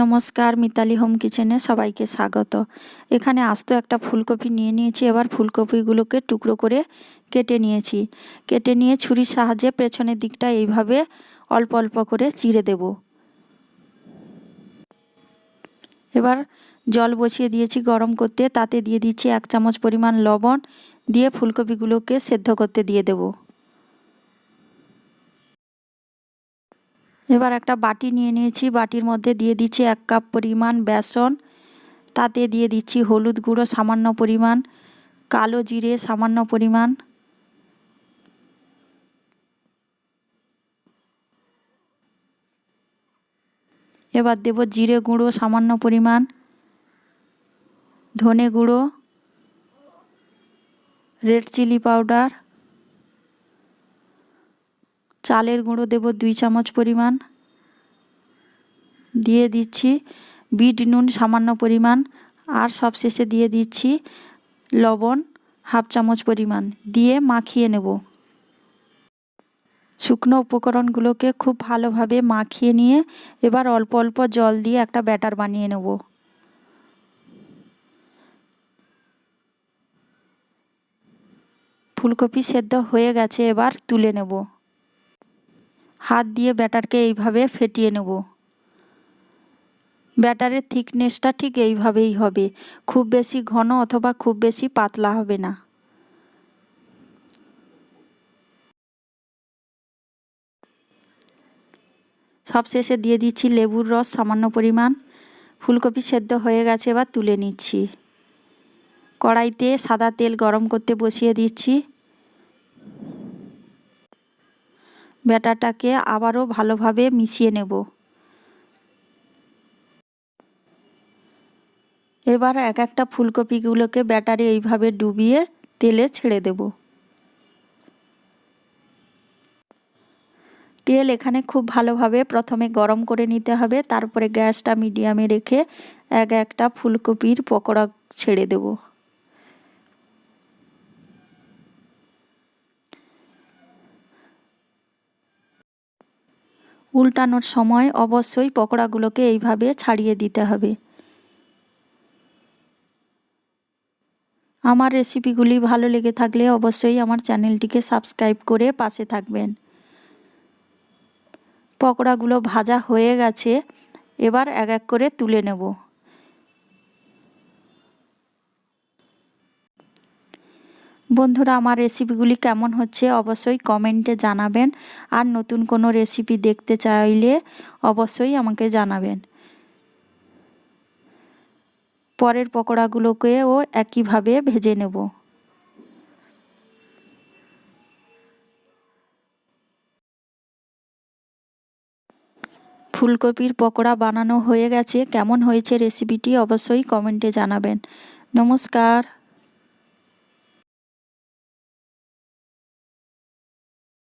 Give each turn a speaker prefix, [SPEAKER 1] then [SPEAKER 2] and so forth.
[SPEAKER 1] নমস্কার, মিতালি হোম কিচেনে সবাইকে স্বাগত। এখানে আস্ত একটা ফুলকপি নিয়ে নিয়েছি, এবার ফুলকপিগুলোকে টুকরো করে কেটে নিয়েছি। কেটে নিয়ে ছুরির সাহায্যে পেছনের দিকটা এইভাবে অল্প অল্প করে চিড়ে দেব। এবার জল বসিয়ে দিয়েছি গরম করতে, তাতে দিয়ে দিচ্ছি এক চামচ পরিমাণ লবণ, দিয়ে ফুলকপিগুলোকে সেদ্ধ করতে দিয়ে দেবো। এবার একটা বাটি নিয়ে নিয়েছি। বাটির মধ্যে দিয়ে দিচ্ছি এক কাপ পরিমাণ বেসন। তাতে দিয়ে দিচ্ছি হলুদ গুঁড়ো, সামান্য পরিমাণ। কালো জিরে, সামান্য পরিমাণ। এবার দেব জিরে গুঁড়ো, সামান্য পরিমাণ। ধনে গুঁড়ো। Red chilli powder. চালের গুঁড়ো দেব দুই চামচ পরিমাণ। দিয়ে দিচ্ছি। বিট, নুন, সামান্য পরিমাণ। আর সবশেষে দিয়ে দিচ্ছি লবণ, হাফ চামচ পরিমাণ। দিয়ে মাখিয়ে নেব। শুকনো উপকরণগুলোকে খুব ভালোভাবে মাখিয়ে নিয়ে এবার অল্প অল্প জল দিয়ে একটা ব্যাটার বানিয়ে নেব। ফুলকপি সেদ্ধ হয়ে গেছে, এবার তুলে নেব। হাত দিয়ে ব্যাটারকে এইভাবে ফেটিয়ে নেব। ব্যাটারের থিকনেসটা ঠিক এইভাবেই হবে। খুব বেশি ঘন অথবা খুব বেশি পাতলা হবে না। সবশেষে দিয়ে দিচ্ছি লেবুর রস, সামান্য পরিমাণ। ফুলকপি সেদ্ধ হয়ে গেছে, এবার তুলে নিচ্ছি। কড়াইতে সাদা তেল গরম করতে বসিয়ে দিচ্ছি। ব্যাটারটাকে আবারও ভালোভাবে মিশিয়ে নেব। এবার এক একটা ফুলকপিগুলোকে ব্যাটারে এইভাবে ডুবিয়ে তেলে ছেড়ে দেব। তেল এখানে খুব ভালোভাবে প্রথমে গরম করে নিতে হবে, তারপরে গ্যাসটা মিডিয়ামে রেখে এক একটা ফুলকপির পকোড়া ছেড়ে দেবো। উল্টানোর সময় অবশ্যই পকোড়াগুলোকে এইভাবে ছাড়িয়ে দিতে হবে। আমার রেসিপিগুলি ভালো লেগে থাকলে অবশ্যই আমার চ্যানেলটিকে সাবস্ক্রাইব করে পাশে থাকবেন। পকোড়াগুলো ভাজা হয়ে গেছে, এবার এক এক করে তুলে নেব। বন্ধুরা, আমার রেসিপিগুলি কেমন হচ্ছে অবশ্যই কমেন্টে জানাবেন। আর নতুন কোনো রেসিপি দেখতে চাইলে অবশ্যই আমাকে জানাবেন। পরের পকোড়াগুলোকেও একইভাবে ভেজে নেব। ফুলকপির পকোড়া বানানো হয়ে গেছে। কেমন হয়েছে রেসিপিটি অবশ্যই কমেন্টে জানাবেন। নমস্কার।